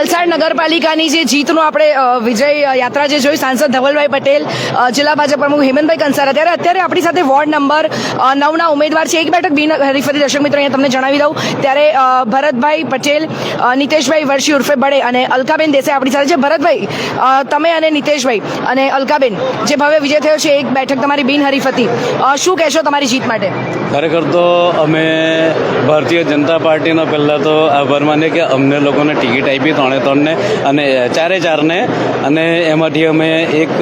વલસાડ નગરપાલિકાની જે જીતનું આપણે વિજય યાત્રા જે જોઈ સાંસદ ધવલભાઈ પટેલ જિલ્લા ભાજપ પ્રમુખ હેમંતભાઈ કંસારા. ત્યારે અત્યારે આપણી સાથે વોર્ડ નંબર નવના ઉમેદવાર છે. એક બેઠક બિન હરીફતી દર્શક મિત્રો અહીંયા તમને જણાવી દઉં. ત્યારે ભરતભાઈ પટેલ નીતેશભાઈ વર્ષી ઉર્ફે બડે અને અલકાબેન દેસાઈ આપણી સાથે છે. ભરતભાઈ તમે અને નીતેશભાઈ અને અલકાબેન જે ભવ્ય વિજય થયો છે એક બેઠક તમારી બિન હરીફતી. અ, શું કહેશો તમારી જીત માટે? ખરેખર તો અમે ભારતીય જનતા પાર્ટીનો પહેલાં તો આભાર માનીએ કે અમને લોકોને ટિકિટ આપી ત્રણે ત્રણને અને ચારે ચારને. અને એમાંથી અમે એક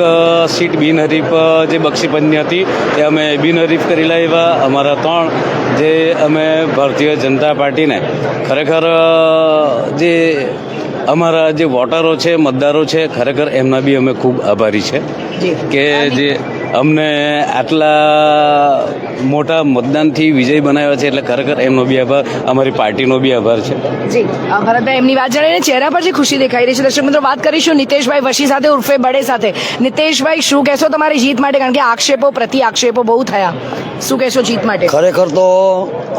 સીટ બિનહરીફ જે બક્ષીપંચની હતી એ અમે બિનહરીફ કરી લાવ્યા. અમારા ત્રણ જે અમે ભારતીય જનતા પાર્ટીને ખરેખર જે અમારા જે વોટરો છે મતદારો છે ખરેખર એમના બી અમે ખૂબ આભારી છે કે જે અમને આટલા મોટા મતદાનથી વિજય બનાવ્યા છે એટલે ખરેખર એમનો બી આભાર અમારી પાર્ટીનો બી આભાર છે. જી ભરતભાઈ એમની વાત જાણીને ચહેરા પર જે ખુશી દેખાઈ રહી છે દર્શક મિત્રો વાત કરીશું નિતેશભાઈ વશી સાથે ઉર્ફે બડે સાથે. નિતેશભાઈ શું કહેશો તમારી જીત માટે? કારણ કે આક્ષેપો પ્રતિ આક્ષેપો બહુ થયા. શું કહેશો જીત માટે? ખરેખર તો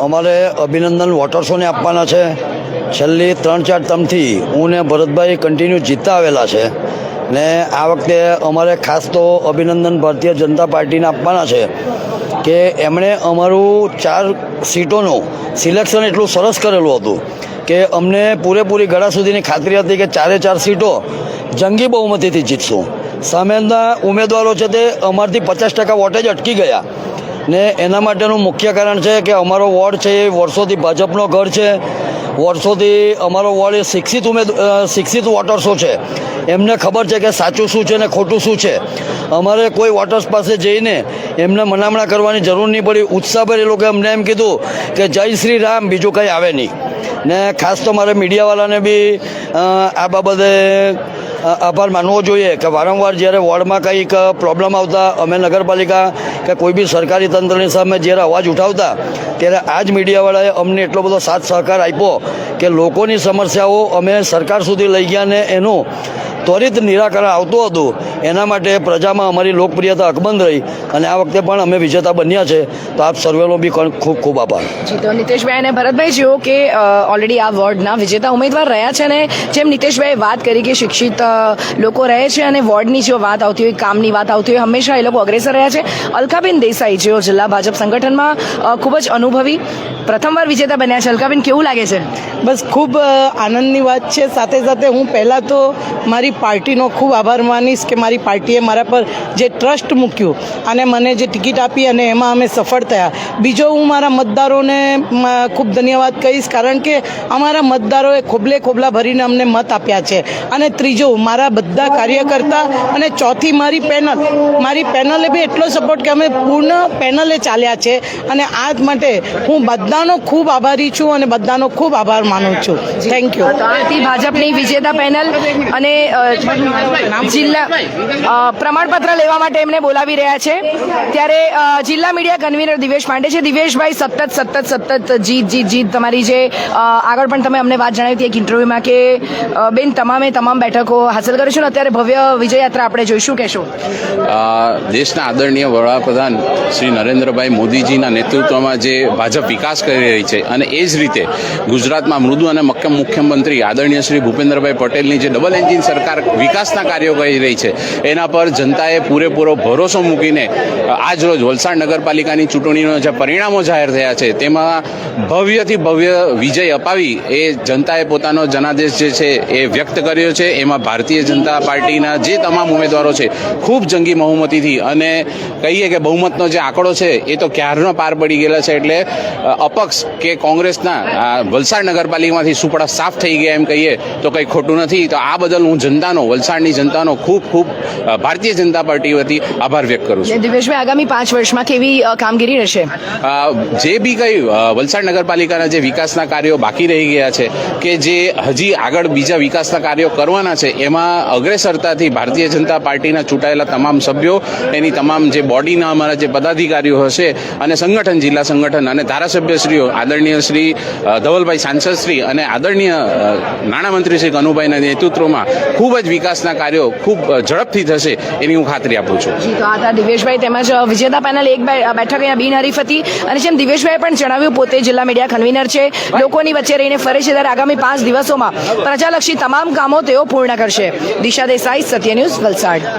અમારે અભિનંદન વોટર્સોને આપવાના છે. છેલ્લી ત્રણ ચાર ટર્મથી હું ને ભરતભાઈ કન્ટિન્યુ જીતતા આવેલા છે. ને આ વખતે અમારે ખાસ તો અભિનંદન ભારતીય જનતા પાર્ટીને આપવાના છે કે એમણે અમારું ચાર સીટોનું સિલેક્શન એટલું સરસ કરેલું હતું કે અમને પૂરેપૂરી ગળા સુધીની ખાતરી હતી કે ચારે ચાર સીટો જંગી બહુમતીથી જીતશું. સામેના ઉમેદવારો છે તે અમારથી પચાસ ટકા વોટેજ અટકી ગયા. ને એના માટેનું મુખ્ય કારણ છે કે અમારો વોર્ડ છે એ વર્ષોથી ભાજપનો ઘર છે. વર્ષોથી અમારો વોર્ડ એ શિક્ષિત ઉમેદ શિક્ષિત વોટર્સો છે. એમને ખબર છે કે સાચું શું છે ને ખોટું શું છે. અમારે કોઈ વોટર્સ પાસે જઈને એમને મનામણા કરવાની જરૂર નહીં પડી. ઉત્સાહભર એ લોકોએ અમને એમ કીધું કે જય શ્રી રામ, બીજું કંઈ આવે નહીં. ને ખાસ તો મારે મીડિયાવાળાને બી આ બાબતે આભાર માનવો જોઈએ કે વારંવાર જ્યારે વોર્ડમાં કંઈક પ્રોબ્લેમ આવતા, અમે નગરપાલિકા કે કોઈ બી સરકારી તંત્રની સામે જ્યારે અવાજ ઉઠાવતા, ત્યારે આ જ મીડિયાવાળાએ અમને એટલો બધો સાથ સહકાર આપ્યો કે લોકોની સમસ્યાઓ અમે સરકાર સુધી લઈ ગયા ને એનું ત્વરિત નિરાકરણ આવતું હતું. એના માટે પ્રજામાં અમારી લોકપ્રિયતા અકબંધ રહી અને આ વખતે પણ અમે વિજેતા બન્યા છે. તો આપ સર્વેનો બી ખૂબ ખૂબ આભાર. જી તો નિતેશભાઈ અને ભરતભાઈ જેઓ કે ઓલરેડી આ વોર્ડના વિજેતા ઉમેદવાર રહ્યા છે ને જેમ નિતેશભાઈએ વાત કરી કે શિક્ષિત લોકો રહે છે અને વોર્ડની જો વાત આવતી હોય કામની વાત આવતી હોય હંમેશા એ લોકો અગ્રેસર રહ્યા છે. અલકાબેન દેસાઈ જેઓ જિલ્લા ભાજપ સંગઠનમાં ખૂબ જ અનુભવી પ્રથમવાર વિજેતા બન્યા છે. અલકાબેન કેવું લાગે છે? બસ ખૂબ આનંદની વાત છે. સાથે સાથે હું પહેલાં તો મારી પાર્ટીનો ખૂબ આભાર માનીશ કે મારી પાર્ટીએ મારા પર જે ટ્રસ્ટ મૂક્યું અને મને જે ટિકિટ આપી અને એમાં અમે સફળ થયા. બીજો હું મારા મતદારોને ખૂબ ધન્યવાદ કહીશ કારણ કે અમારા મતદારોએ ખોબલે ખોબલા ભરીને અમને મત આપ્યા છે. અને ત્રીજો, મારા બધા કાર્યકર્તા અને ચોથી મારી પેનલ. મારી પેનલે બી એટલો સપોર્ટ કે અમે પૂર્ણ પેનલે ચાલ્યા છે અને આ માટે હું બધાનો ખૂબ આભારી છું અને બધાનો ખૂબ આભાર માનું છું. થેન્ક યુ તો ભાજપની વિજેતા પેનલ અને જિલ્લા પ્રમાણપત્ર લેવા માટે એમને બોલાવી રહ્યા છે. ત્યારે જિલ્લા મીડિયા કન્વીનર દિવેશ પાંડે છે. દિવેશભાઈ, સતત સતત સતત જીત જીત જીત તમારી જે આગળ પણ તમે અમને વાત જણાવી હતી એક ઇન્ટરવ્યુમાં કે બેન, તમામે તમામ બેઠકો હાંસલ કરીશું ને અત્યારે ભવ્ય વિજય યાત્રા આપણે જોઈશું. કહેશું. દેશના આદરણીય વડાપ્રધાન શ્રી નરેન્દ્રભાઈ મોદીજીના નેતૃત્વમાં જે ભાજપ વિકાસ કરી રહી છે અને એ જ રીતે ગુજરાતમાં મૃદુ અને મક્કમ મુખ્યમંત્રી આદરણીય શ્રી ભૂપેન્દ્રભાઈ પટેલની જે ડબલ એન્જિન સરકાર વિકાસના કાર્યો કરી રહી છે. એના પર જનતાએ પૂરેપૂરો ભરોસો મૂકીને આજ રોજ વલસાડ નગરપાલિકાની ચૂંટણીનો જે પરિણામો જાહેર થયા છે, તેમાં ભવ્યથી ભવ્ય વિજય અપાવી એ જનતાએ પોતાનો જનાદેશ જે છે એ વ્યક્ત કર્યો છે. એમાં ભારતીય જનતા પાર્ટીના જે તમામ ઉમેદવારો છે, ખૂબ જંગી બહુમતીથી અને કહીએ કે બહુમતનો જે આંકડો છે, એ તો ક્યારનો પાર પડી ગયેલા છે એટલે અપક્ષ કે કોંગ્રેસના વલસાડ નગરપાલિકામાંથી સુપડા સાફ થઈ ગયા એમ કહીએ તો કંઈ ખોટું નથી. તો આ બદલ હું જનતાનો વલસાડની જનતાનો ખૂબ ખૂબ ભારતીય જનતા પાર્ટી વતી આભાર વ્યક્ત કરું છું. દિવેશભાઈ આગામી પાંચ વર્ષમાં કેવી કામગીરી રહેશે? જે બી કંઈ વલસાડ નગરપાલિકાના જે વિકાસના કાર્યો બાકી રહી ગયા છે કે જે હજી આગળ બીજા વિકાસના કાર્યો કરવાના છે એમાં અગ્રેસરતાથી ભારતીય જનતા પાર્ટીના ચૂંટાયેલા તમામ સભ્યો એની તમામ જે બોડીના અમારા જે પદાધિકારીઓ હશે અને સંગઠન જિલ્લા સંગઠન અને ધારાસભ્યશ્રીઓ આદરણીય શ્રી ધવલભાઈ સાંસદ શ્રી અને આદરણીય નાણામંત્રી શ્રી કનુભાઈના નેતૃત્વમાં ખૂબ ખૂબ જ વિકાસના કાર્યો ખૂબ ઝડપથી થશે એની હું ખાતરી આપું છું. જી, તો આ દિવેશભાઈ તેમજ વિજેતા પેનલ એક બેઠક અહીંયા બિનહરીફ હતી. અને જેમ દિવેશભાઈ પણ જણાવ્યું, પોતે જિલ્લા મીડિયા કન્વીનર છે. લોકોની વચ્ચે રહીને ફરે છે ત્યારે આગામી પાંચ દિવસોમાં પ્રજાલક્ષી તમામ કામો તેઓ પૂર્ણ કરશે. દિશા દેસાઈ, સત્ય ન્યૂઝ, વલસાડ.